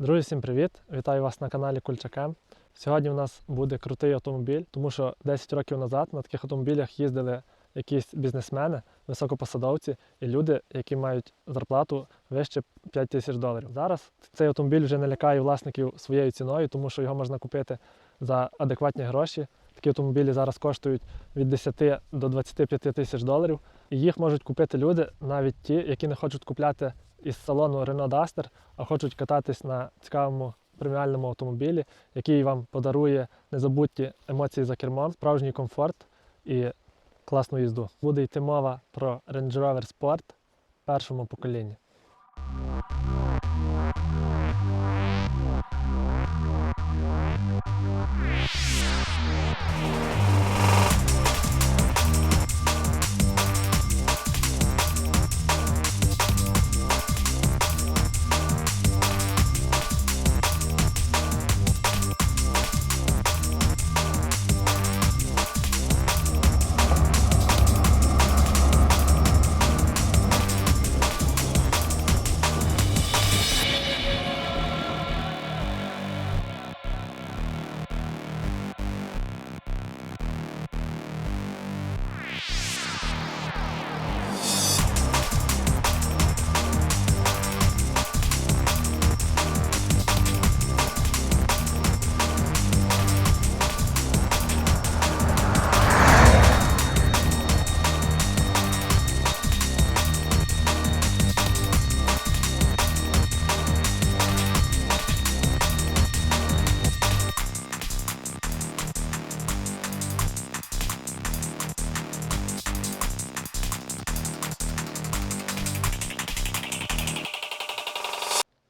Друзі, всім привіт! Вітаю вас на каналі Кульчакем. Сьогодні у нас буде крутий автомобіль, тому що 10 років назад на таких автомобілях їздили якісь бізнесмени, високопосадовці і люди, які мають зарплату вище 5 тисяч доларів. Зараз цей автомобіль вже не лякає власників своєю ціною, тому що його можна купити за адекватні гроші. Такі автомобілі зараз коштують від 10 до 25 тисяч доларів. І їх можуть купити люди, навіть ті, які не хочуть купляти із салону Renault Duster, а хочуть кататись на цікавому преміальному автомобілі, який вам подарує незабутні емоції за кермом, справжній комфорт і класну їзду. Буде йти мова про Range Rover Sport першому поколінні.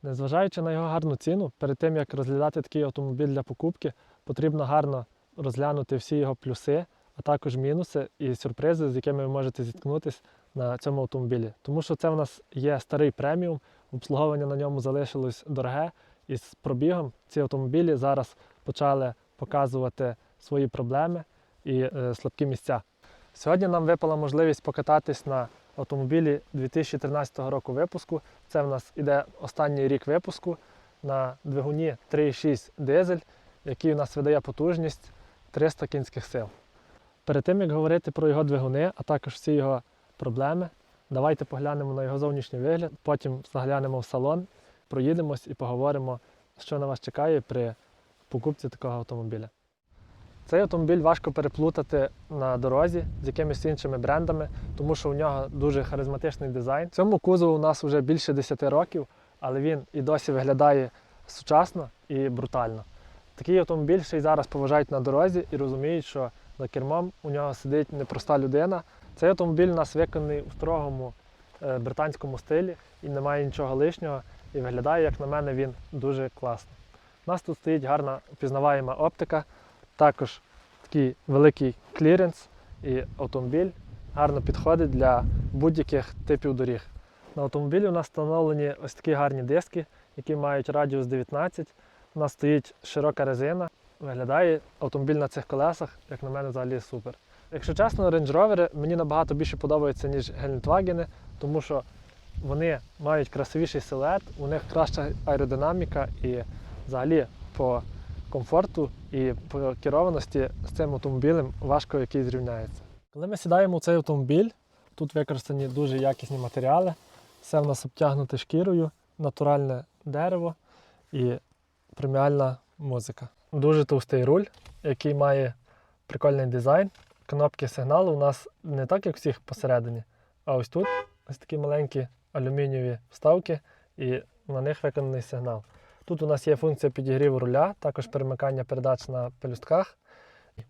Незважаючи на його гарну ціну, перед тим як розглядати такий автомобіль для покупки, потрібно гарно розглянути всі його плюси, а також мінуси і сюрпризи, з якими ви можете зіткнутися на цьому автомобілі. Тому що це в нас є старий преміум, обслуговування на ньому залишилось дороге, і з пробігом ці автомобілі зараз почали показувати свої проблеми і е, слабкі місця. Сьогодні нам випала можливість покататись на автомобілі 2013 року випуску. Це в нас іде останній рік випуску на двигуні 3,6 дизель, який у нас видає потужність 300 кінських сил. Перед тим як говорити про його двигуни, а також всі його проблеми, давайте поглянемо на його зовнішній вигляд, потім заглянемо в салон, проїдемось і поговоримо, що на вас чекає при покупці такого автомобіля. Цей автомобіль важко переплутати на дорозі з якимись іншими брендами, тому що у нього дуже харизматичний дизайн. Цьому кузову у нас вже більше 10 років, але він і досі виглядає сучасно і брутально. Такий автомобіль ще й зараз поважають на дорозі і розуміють, що за кермом у нього сидить непроста людина. Цей автомобіль у нас виконаний у строгому е, британському стилі і немає нічого лишнього. І виглядає, як на мене, він дуже класно. У нас тут стоїть гарна впізнаваєма оптика, також такий великий кліренс і автомобіль гарно підходить для будь-яких типів доріг. На автомобілі у нас встановлені ось такі гарні диски, які мають радіус 19. У нас стоїть широка резина. Виглядає автомобіль на цих колесах, як на мене, взагалі супер. Якщо чесно, Range Rover мені набагато більше подобаються, ніж Гелендвагени, тому що вони мають красивіший силует, у них краща аеродинаміка і взагалі по комфорту і по керованості з цим автомобілем важко який зрівняється. Коли ми сідаємо у цей автомобіль, тут використані дуже якісні матеріали. Все в нас обтягнуте шкірою, натуральне дерево і преміальна музика. Дуже товстий руль, який має прикольний дизайн. Кнопки сигналу у нас не так, як всіх посередині, а ось тут ось такі маленькі алюмінієві вставки, і на них виконаний сигнал. Тут у нас є функція підігріву руля, також перемикання передач на пелюстках,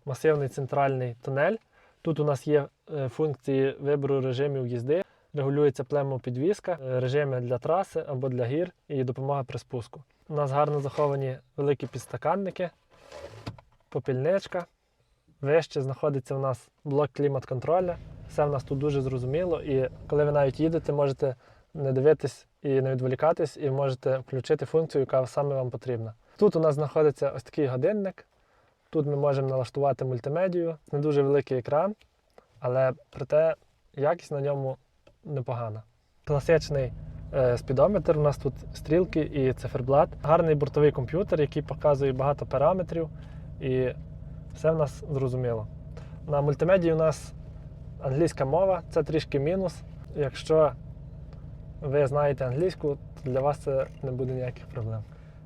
масивний центральний тунель. Тут у нас є е, функції вибору режимів їзди, регулюється племопідвізка, е, режими для траси або для гір і допомога при спуску. У нас гарно заховані великі підстаканники, попільничка. Вище знаходиться у нас блок клімат-контроля. Все в нас тут дуже зрозуміло, і коли ви навіть їдете, можете не дивитись і не відволікатись, і можете включити функцію, яка саме вам потрібна. Тут у нас знаходиться ось такий годинник. Тут ми можемо налаштувати мультимедію. Не дуже великий екран, але проте якість на ньому непогана. Класичний е, спідометр, у нас тут стрілки і циферблат. Гарний бортовий комп'ютер, який показує багато параметрів, і все в нас зрозуміло. На мультимедії у нас англійська мова, це трішки мінус. Якщо ви знаєте англійську, то для вас це не буде ніяких проблем.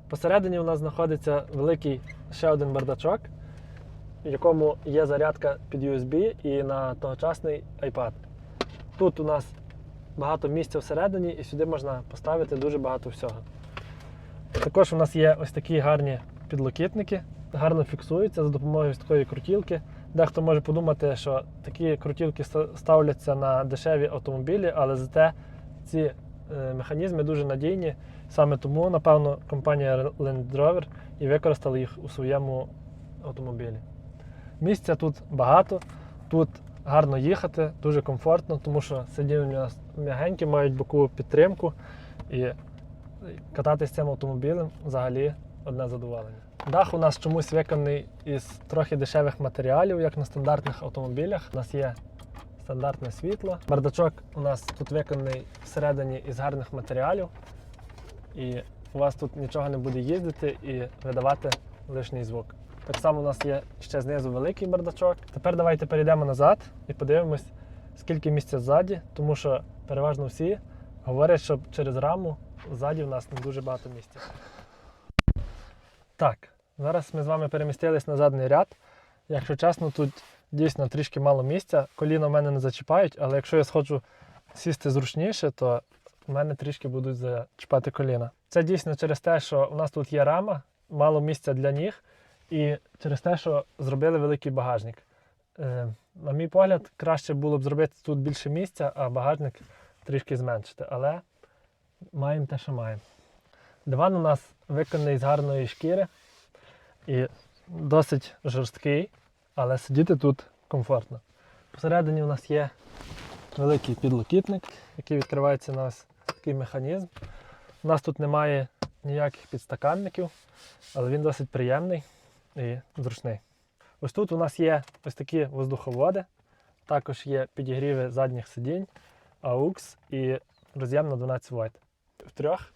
Посередині у нас знаходиться великий ще один бардачок, в якому є зарядка під USB і на тогочасний iPad. Тут у нас багато місця всередині, і сюди можна поставити дуже багато всього. Також у нас є ось такі гарні підлокітники, гарно фіксуються за допомогою такої крутілки. Дехто може подумати, що такі крутілки ставляться на дешеві автомобілі, але зате ці механізми дуже надійні. Саме тому, напевно, компанія Land Rover і використала їх у своєму автомобілі. Місця тут багато, тут гарно їхати, дуже комфортно, тому що сидіння м'ягенькі, мають бокову підтримку і кататися цим автомобілем взагалі одне задоволення. Дах у нас чомусь виконаний із трохи дешевих матеріалів, як на стандартних автомобілях. У нас є стандартне світло. Бардачок у нас тут виконаний всередині із гарних матеріалів, і у вас тут нічого не буде їздити і видавати лишній звук. Так само у нас є ще знизу великий бардачок. Тепер давайте перейдемо назад і подивимось, скільки місця ззаді, тому що переважно всі говорять, що через раму ззаді в нас не дуже багато місця. Так, зараз ми з вами перемістились на задній ряд. Якщо чесно, тут дійсно трішки мало місця. Коліна в мене не зачіпають, але якщо я схочу сісти зручніше, то в мене трішки будуть зачіпати коліна. Це дійсно через те, що у нас тут є рама, мало місця для ніг, і через те, що зробили великий багажник. Е, на мій погляд, краще було б зробити тут більше місця, а багажник трішки зменшити. Але маємо те, що маємо. Диван у нас виконаний з гарної шкіри і досить жорсткий, але сидіти тут комфортно. Посередині у нас є великий підлокітник, який відкривається у нас такий механізм. У нас тут немає ніяких підстаканників, але він досить приємний і зручний. Ось тут у нас є ось такі воздуховоди, також є підігріви задніх сидінь, AUX і роз'єм на 12 вольт. В трьох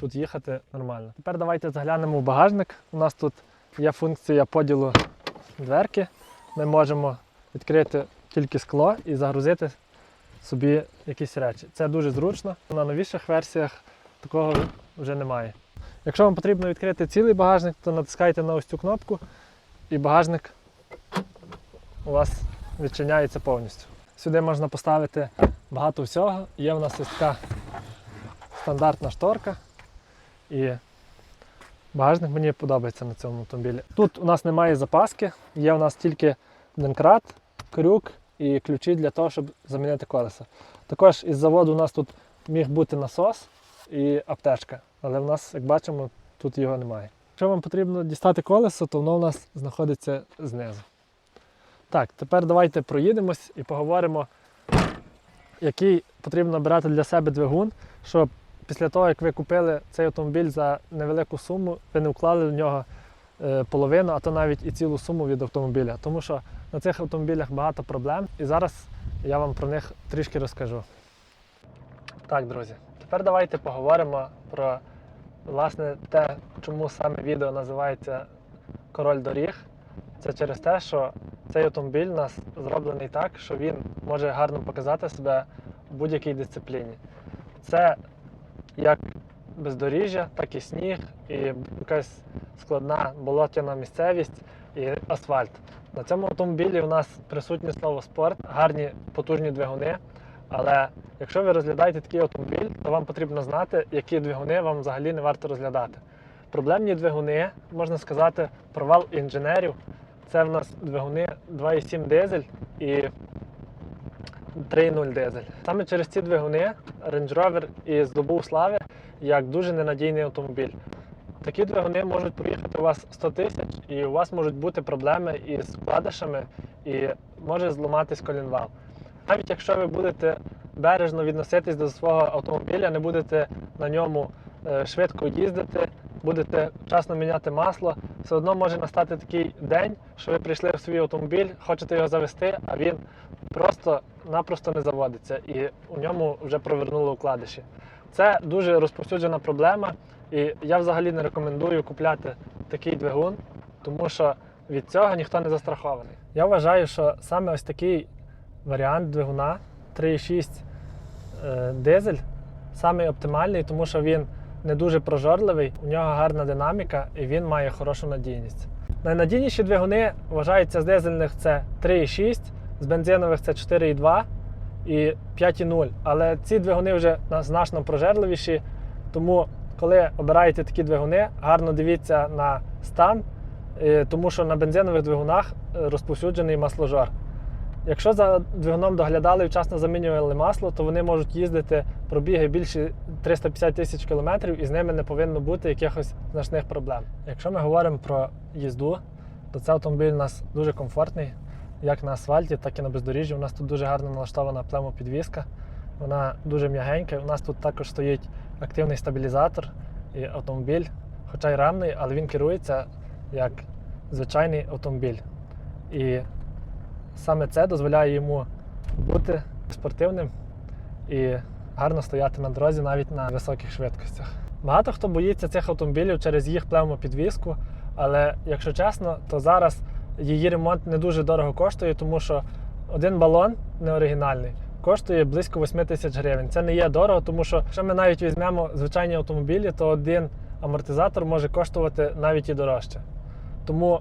тут їхати нормально. Тепер давайте заглянемо в багажник. У нас тут є функція поділу дверки. Ми можемо відкрити тільки скло і загрузити собі якісь речі. Це дуже зручно. На новіших версіях такого вже немає. Якщо вам потрібно відкрити цілий багажник, то натискайте на ось цю кнопку і багажник у вас відчиняється повністю. Сюди можна поставити багато всього. Є в нас ось така стандартна шторка. І багажник мені подобається на цьому автомобілі. Тут у нас немає запаски, є у нас тільки денкрат, крюк і ключі для того, щоб замінити колеса. Також із заводу у нас тут міг бути насос і аптечка, але в нас, як бачимо, тут його немає. Якщо вам потрібно дістати колесо, то воно у нас знаходиться знизу. Так, тепер давайте проїдемось і поговоримо, який потрібно обирати для себе двигун, щоб після того, як ви купили цей автомобіль за невелику суму, ви не вклали в нього е, половину, а то навіть і цілу суму від автомобіля. Тому що на цих автомобілях багато проблем, і зараз я вам про них трішки розкажу. Так, друзі, тепер давайте поговоримо про власне те, чому саме відео називається Король доріг. Це через те, що цей автомобіль у нас зроблений так, що він може гарно показати себе в будь-якій дисципліні. Це як бездоріжжя, так і сніг, і якась складна болотяна місцевість і асфальт. На цьому автомобілі у нас присутнє слово спорт, гарні потужні двигуни. Але якщо ви розглядаєте такий автомобіль, то вам потрібно знати, які двигуни вам взагалі не варто розглядати. Проблемні двигуни, можна сказати, провал інженерів. Це в нас двигуни 2,7 дизель і 3,0 дизель. Саме через ці двигуни Range Rover і здобув слави як дуже ненадійний автомобіль. Такі двигуни можуть проїхати у вас 100 тисяч, і у вас можуть бути проблеми із вкладишами, і може зламатись колінвал. Навіть якщо ви будете бережно відноситись до свого автомобіля, не будете на ньому е, швидко їздити, будете вчасно міняти масло, все одно може настати такий день, що ви прийшли в свій автомобіль, хочете його завести, а він просто-напросто не заводиться і у ньому вже провернули укладиші. Це дуже розповсюджена проблема, і я взагалі не рекомендую купляти такий двигун, тому що від цього ніхто не застрахований. Я вважаю, що саме ось такий варіант двигуна 3,6 е, дизель самий оптимальний, тому що він не дуже прожорливий, у нього гарна динаміка і він має хорошу надійність. Найнадійніші двигуни вважаються з дизельних це 3,6, з бензинових це 4,2 і 5,0. Але ці двигуни вже значно прожерливіші. Тому, коли обираєте такі двигуни, гарно дивіться на стан, е, тому що на бензинових двигунах е, розповсюджений масложор. Якщо за двигуном доглядали і вчасно замінювали масло, то вони можуть їздити пробіги більше 350 тисяч кілометрів і з ними не повинно бути якихось значних проблем. Якщо ми говоримо про їзду, то цей автомобіль у нас дуже комфортний, як на асфальті, так і на бездоріжжі. У нас тут дуже гарно налаштована племопідвізка, вона дуже м'ягенька. У нас тут також стоїть активний стабілізатор і автомобіль, хоча й рамний, але він керується як звичайний автомобіль. І саме це дозволяє йому бути спортивним і гарно стояти на дорозі навіть на високих швидкостях. Багато хто боїться цих автомобілів через їх пневмопідвіску, але якщо чесно, то зараз її ремонт не дуже дорого коштує, тому що один балон неоригінальний коштує близько 8 тисяч гривень. Це не є дорого, тому що якщо ми навіть візьмемо звичайні автомобілі, то один амортизатор може коштувати навіть і дорожче. Тому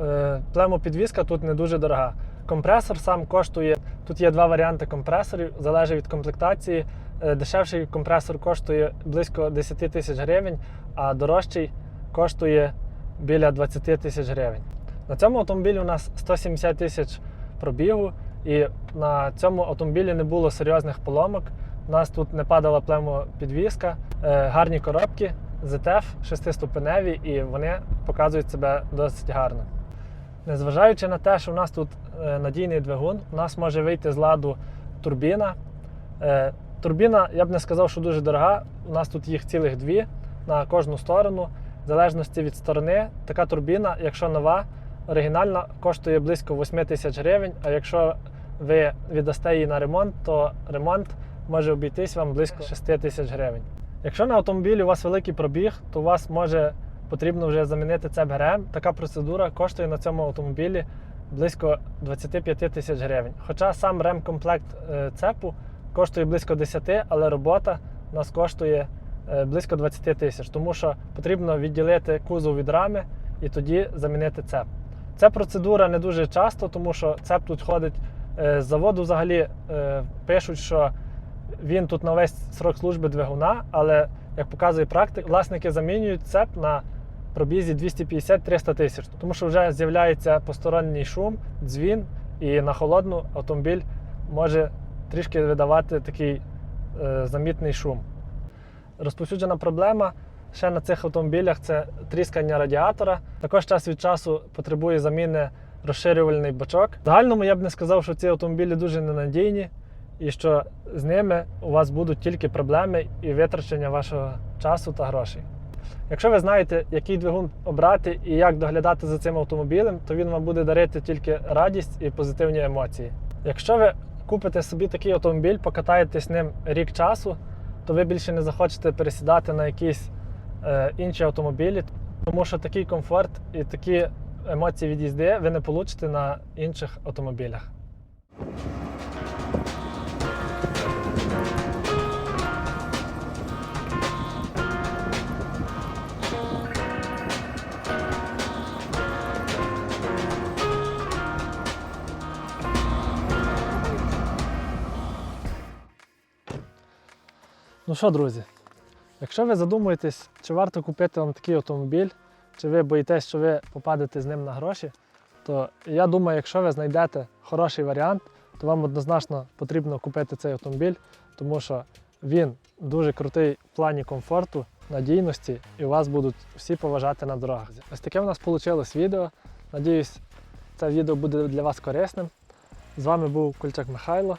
е, племопідвізка тут не дуже дорога. Компресор сам коштує. Тут є два варіанти компресорів, залежить від комплектації. Е, Дешевший компресор коштує близько 10 тисяч гривень, а дорожчий коштує біля 20 тисяч гривень. На цьому автомобілі у нас 170 тисяч пробігу, і на цьому автомобілі не було серйозних поломок. У нас тут не падала племопідвізка, е, гарні коробки, ZF шестиступеневі, і вони показують себе досить гарно. Незважаючи на те, що у нас тут е, надійний двигун, у нас може вийти з ладу турбіна. Е, Турбіна, я б не сказав, що дуже дорога. У нас тут їх цілих дві на кожну сторону. В залежності від сторони, така турбіна, якщо нова, оригінальна, коштує близько 8 тисяч гривень. А якщо ви віддасте її на ремонт, то ремонт може обійтись вам близько 6 тисяч гривень. Якщо на автомобілі у вас великий пробіг, то у вас може потрібно вже замінити цеп ГРМ. Така процедура коштує на цьому автомобілі близько 25 тисяч гривень. Хоча сам ремкомплект е, цепу коштує близько 10, але робота нас коштує е, близько 20 тисяч, тому що потрібно відділити кузов від рами і тоді замінити цеп. Ця процедура не дуже часто, тому що цеп тут ходить е, з заводу. Взагалі пишуть, що він тут на весь срок служби двигуна, але як показує практика, власники замінюють цеп на пробізі 250-300 тисяч, тому що вже з'являється посторонній шум, дзвін, і на холодну автомобіль може трішки видавати такий е, замітний шум. Розповсюджена проблема ще на цих автомобілях це тріскання радіатора. Також час від часу потребує заміни розширювальний бачок. В загальному я б не сказав, що ці автомобілі дуже ненадійні і що з ними у вас будуть тільки проблеми і витрачення вашого часу та грошей. Якщо ви знаєте, який двигун обрати і як доглядати за цим автомобілем, то він вам буде дарити тільки радість і позитивні емоції. Якщо ви купите собі такий автомобіль, покатаєтесь ним рік часу, то ви більше не захочете пересідати на якісь е, інші автомобілі, тому що такий комфорт і такі емоції від їзди ви не получите на інших автомобілях. Ну що, друзі, якщо ви задумуєтесь, чи варто купити вам такий автомобіль, чи ви боїтесь, що ви попадете з ним на гроші, то я думаю, якщо ви знайдете хороший варіант, то вам однозначно потрібно купити цей автомобіль, тому що він дуже крутий в плані комфорту, надійності, і вас будуть всі поважати на дорогах. Ось таке в нас вийшло відео. Надіюсь, це відео буде для вас корисним. З вами був Кульчак Михайло.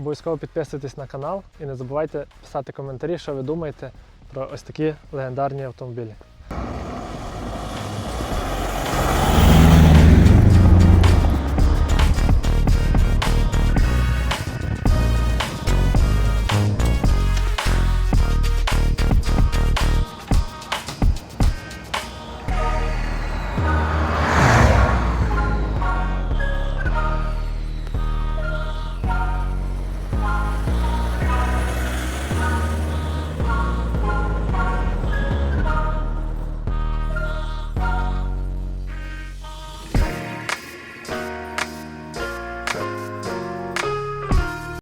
Обов'язково підписуйтесь на канал і не забувайте писати коментарі, що ви думаєте про ось такі легендарні автомобілі.